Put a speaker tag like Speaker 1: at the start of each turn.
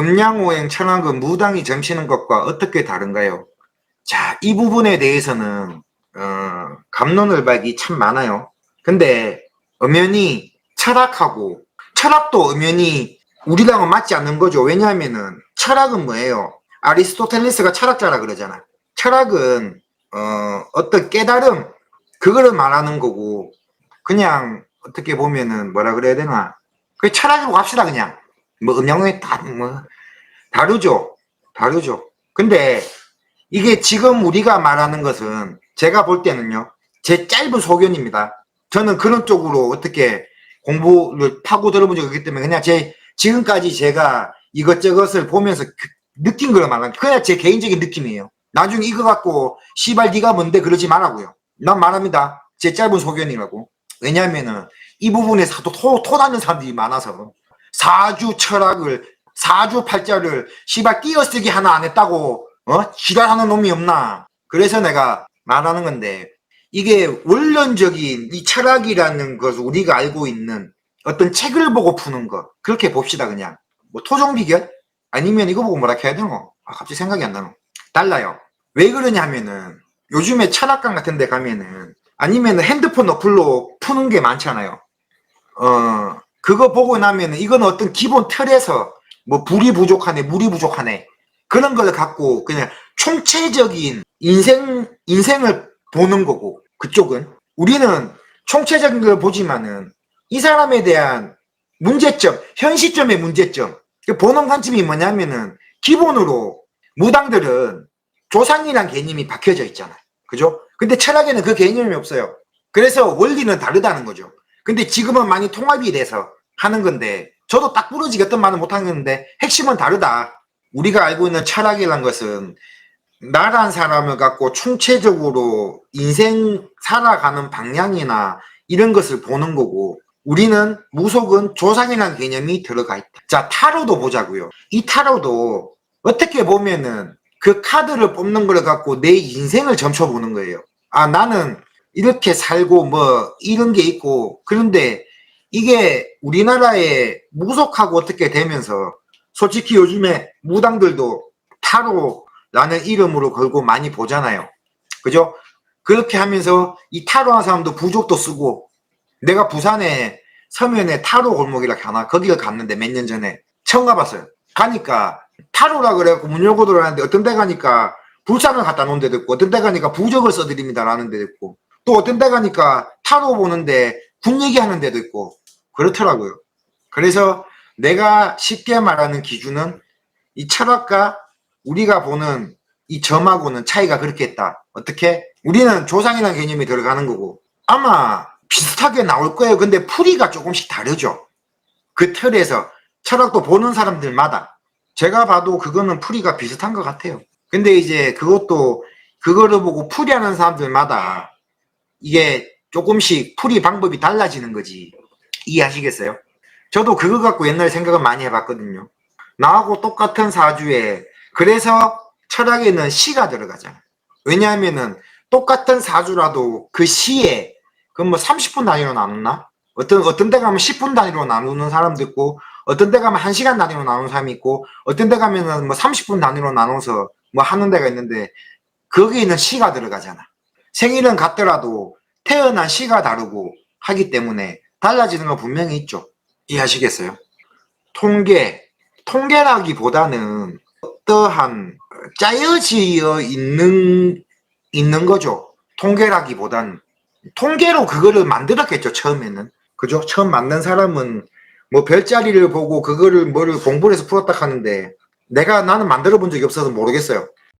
Speaker 1: 음양오행 천왕은 무당이 점치는 것과 어떻게 다른가요? 자, 이 부분에 대해서는 어, 감론을박이 참 많아요. 근데 엄연히 철학하고 철학도 엄연히 우리랑은 맞지 않는 거죠. 왜냐하면은 철학은 뭐예요? 아리스토텔레스가 철학자라 그러잖아. 철학은 어, 어떤 깨달음 그거를 말하는 거고 그냥 어떻게 보면은 뭐라 그래야 되나? 그 철학이라고 합시다 그냥. 뭐 음양에 다뭐 다르죠. 다르죠. 근데 이게 지금 우리가 말하는 것은 제가 볼 때는요. 제 짧은 소견입니다. 저는 그런 쪽으로 어떻게 공부를 파고 들어본 적이 없기 때문에 그냥 제 지금까지 제가 이것저것을 보면서 그- 느낀 걸 말하는 그냥 제 개인적인 느낌이에요. 나중에 이거 갖고 시발 네가 뭔데 그러지 말라고요. 난 말합니다. 제 짧은 소견이라고. 왜냐하면은 이 부분에서 또 토, 토다는 사람들이 많아서 사주 철학을 사주 팔자를 시발 띄어쓰기 하나 안 했다고 어? 지랄하는 놈이 없나? 그래서 내가 말하는 건데 이게 원론적인 이 철학이라는 것을 우리가 알고 있는 어떤 책을 보고 푸는 거 그렇게 봅시다 그냥. 뭐 토종 비결? 아니면 이거 보고 뭐라 해야 되노? 아 갑자기 생각이 안 나노. 달라요. 왜 그러냐 하면은 요즘에 철학관 같은 데 가면은 아니면 핸드폰 어플로 푸는 게 많잖아요. 어 그거 보고 나면은 이건 어떤 기본 틀에서 뭐 불이 부족하네 물이 부족하네. 그런 걸 갖고 그냥 총체적인 인생 인생을 보는 거고 그쪽은. 우리는 총체적인 걸 보지만은 이 사람에 대한 문제점 현 시점의 문제점 그 보는 관점이 뭐냐면은 기본으로 무당들은 조상이란 개념이 박혀져 있잖아 그죠? 근데 철학에는 그 개념이 없어요. 그래서 원리는 다르다는 거죠. 근데 지금은 많이 통합이 돼서 하는 건데 저도 딱 부러지게 어떤 말은 못하는 건데 핵심은 다르다. 우리가 알고 있는 철학이란 것은 나란 사람을 갖고 총체적으로 인생 살아가는 방향이나 이런 것을 보는 거고 우리는 무속은 조상이라는 개념이 들어가 있다. 자 타로도 보자고요. 이 타로도 어떻게 보면은 그 카드를 뽑는 걸 갖고 내 인생을 점쳐보는 거예요. 아 나는 이렇게 살고 뭐 이런 게 있고 그런데 이게 우리나라에 무속하고 어떻게 되면서 솔직히 요즘에 무당들도 타로라는 이름으로 걸고 많이 보잖아요. 그죠? 그렇게 하면서 이 타로 하는 사람도 부족도 쓰고 내가 부산에 서면에 타로 골목이라 하나 거기를 갔는데 몇 년 전에 처음 가봤어요. 가니까 타로라 그래갖고 문 열고 들어가는데 어떤 데 가니까 불상을 갖다 놓은 데도 있고 어떤 데 가니까 부적을 써드립니다라는 데도 있고 또 어떤 데 가니까 타로 보는데 군 얘기하는 데도 있고 그렇더라고요. 그래서 내가 쉽게 말하는 기준은 이 철학과 우리가 보는 이 점하고는 차이가 그렇게 있다. 어떻게? 우리는 조상이라는 개념이 들어가는 거고 아마 비슷하게 나올 거예요. 근데 풀이가 조금씩 다르죠. 그 틀에서 철학도 보는 사람들마다 제가 봐도 그거는 풀이가 비슷한 것 같아요. 근데 이제 그것도 그거를 보고 풀이하는 사람들마다 이게 조금씩 풀이 방법이 달라지는 거지. 이해하시겠어요? 저도 그거 갖고 옛날에 생각을 많이 해봤거든요. 나하고 똑같은 사주에 그래서 철학에는 시가 들어가잖아. 왜냐하면은 똑같은 사주라도 그 시에 그뭐 30분 단위로 나누나? 어떤 어떤 데 가면 10분 단위로 나누는 사람도 있고 어떤 데 가면 1시간 단위로 나누는 사람이 있고 어떤 데 가면은 뭐 30분 단위로 나눠서 뭐 하는 데가 있는데 거기에는 시가 들어가잖아. 생일은 같더라도 태어난 시가 다르고 하기 때문에 달라지는 건 분명히 있죠. 이해하시겠어요? 통계, 통계라기보다는 어떠한 짜여지어 있는, 있는 거죠. 통계라기보다는. 통계로 그거를 만들었겠죠, 처음에는. 그죠? 처음 만든 사람은 뭐 별자리를 보고 그거를 뭐를 공부를 해서 풀었다 하는데 내가 나는 만들어 본 적이 없어서 모르겠어요.